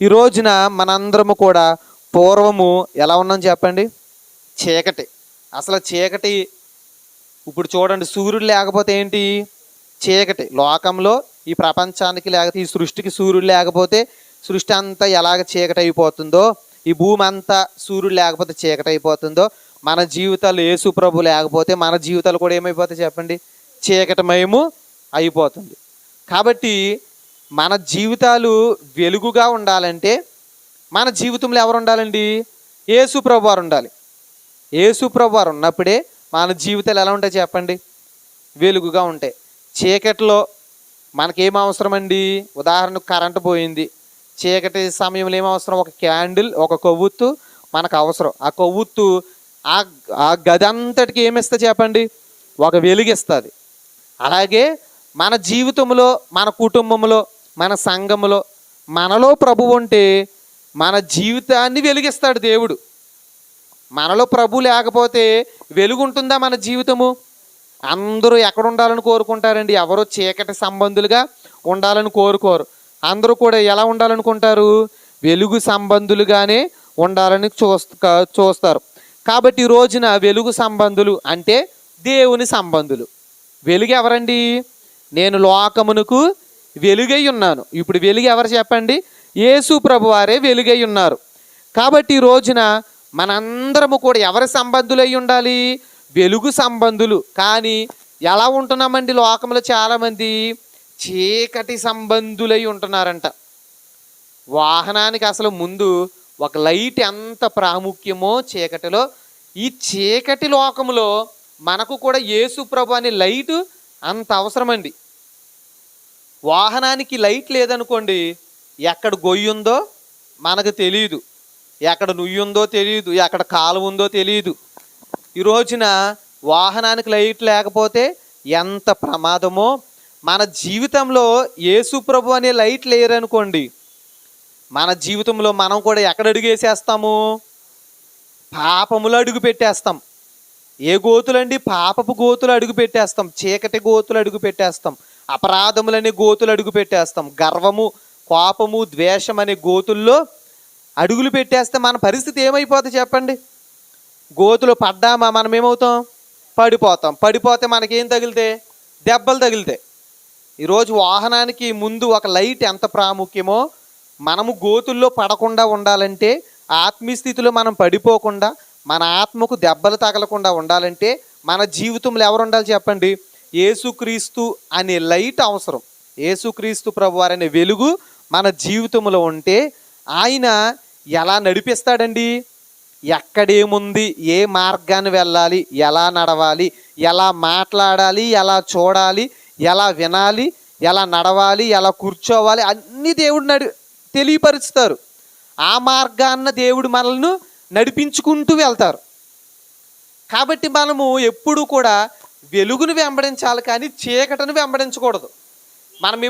ఈ రోజున మనందరము కూడా పూర్వము ఎలా ఉన్నాం చెప్పండి? చీకటి. అసలు చీకటి ఇప్పుడు చూడండి సూర్యుడు లేకపోతే ఏంటి? చీకటి. లోకంలో ఈ ప్రపంచానికి లేకపోతే ఈ సృష్టికి సూర్యుడు లేకపోతే సృష్టి అంతా ఎలాగ చీకటి అయిపోతుందో ఈ భూమి అంతా సూర్యుడు లేకపోతే చీకటి అయిపోతుందో మన జీవితాలు యేసు ప్రభు లేకపోతే మన జీవితాలు కూడా ఏమైపోతాయి చెప్పండి? చీకటమయము అయిపోతుంది. కాబట్టి మన జీవితాలు వెలుగుగా ఉండాలంటే మన జీవితంలో ఎవరు ఉండాలండి? యేసు వారు ఉండాలి. యేసు ప్రభువారు ఉన్నప్పుడే మన జీవితాలు ఎలా ఉంటాయి చెప్పండి? వెలుగుగా ఉంటాయి. చీకటిలో మనకేం అవసరం అండి ఉదాహరణకు కరెంటు పోయింది. చీకటి సమయంలో ఏం అవసరం? ఒక క్యాండిల్ ఒక కొవ్వొత్తు మనకు అవసరం. ఆ కొవ్వొత్తు ఆ ఆ గది అంతటికి ఏమిస్తా చెప్పండి? ఒక వెలుగిస్తుంది అలాగే మన జీవితంలో మన కుటుంబంలో మన సంఘములో మనలో ప్రభు ఉంటే మన జీవితాన్ని వెలిగిస్తాడు దేవుడు. మనలో ప్రభు లేకపోతే వెలుగుంటుందా మన జీవితము? అందరూ ఎక్కడ ఉండాలని కోరుకుంటారండి. ఎవరో చీకటి సంబంధులుగా ఉండాలని కోరుకోరు. అందరూ కూడా ఎలా ఉండాలనుకుంటారు? వెలుగు సంబంధులుగానే ఉండాలని చూస్త చూస్తారు. కాబట్టి ఈ రోజున వెలుగు సంబంధులు అంటే దేవుని సంబంధులు. వెలుగు ఎవరండి నేను లోకమునకు వెలుగై ఉన్నాను ఇప్పుడు వెలుగు ఎవరు చెప్పండి? యేసు ప్రభు వారే వెలుగై ఉన్నారు కాబట్టి ఈ రోజున మనందరము కూడా ఎవరి సంబంధులై ఉండాలి? వెలుగు సంబంధులు. కానీ ఎలా ఉంటున్నామండి లోకంలో చాలామంది? చీకటి సంబంధులై ఉంటున్నారంట. వాహనానికి అసలు ముందు ఒక లైట్ ఎంత ప్రాముఖ్యమో చీకటిలో. ఈ చీకటి లోకములో మనకు కూడా యేసు ప్రభు అనే లైట్ అంత అవసరమండి. వాహనానికి లైట్ లేదనుకోండి ఎక్కడ గొయ్యి ఉందో మనకు తెలియదు ఎక్కడ నుయ్యి ఉందో తెలియదు ఎక్కడ కాలువ ఉందో తెలియదు ఈ రోజున వాహనానికి లైట్ లేకపోతే ఎంత ప్రమాదమో మన జీవితంలో యేసు ప్రభు అనే లైట్ లేరనుకోండి మన జీవితంలో మనం కూడా ఎక్కడ అడుగేసేస్తాము? పాపములు అడుగు పెట్టేస్తాం. ఏ గోతులండి? పాపపు గోతులు అడుగు పెట్టేస్తాం. చీకటి గోతులు అడుగు పెట్టేస్తాం. అపరాధములనే గోతులు అడుగు పెట్టేస్తాం. గర్వము కోపము ద్వేషం అనే గోతుల్లో అడుగులు పెట్టేస్తే మన పరిస్థితి ఏమైపోతుంది చెప్పండి? గోతులు పడ్డామా? మనం ఏమవుతాం? పడిపోతాం. పడిపోతే మనకేం తగిలితే? దెబ్బలు తగిలితాయి ఈరోజు వాహనానికి ముందు ఒక లైట్ ఎంత ప్రాముఖ్యమో మనము గోతుల్లో పడకుండా ఉండాలంటే ఆత్మీయస్థితిలో మనం పడిపోకుండా మన ఆత్మకు దెబ్బలు తగలకుండా ఉండాలంటే మన జీవితంలో ఎవరు ఉండాలి చెప్పండి? ఏసుక్రీస్తు అనే లైట్ అవసరం. ఏసుక్రీస్తు ప్రభు అనే వెలుగు మన జీవితంలో ఉంటే ఆయన ఎలా నడిపిస్తాడండి? ఎక్కడేముంది? ఏ మార్గాన్ని వెళ్ళాలి? ఎలా నడవాలి? ఎలా మాట్లాడాలి? ఎలా చూడాలి? ఎలా వినాలి? ఎలా నడవాలి? ఎలా కూర్చోవాలి? అన్నీ దేవుడు నడి తెలియపరుస్తారు. ఆ మార్గాన్న దేవుడు మనల్ని నడిపించుకుంటూ వెళ్తారు. కాబట్టి మనము ఎప్పుడు కూడా వెలుగును వెంబడించాలి కానీ చీకటిని వెంబడించకూడదు. మనం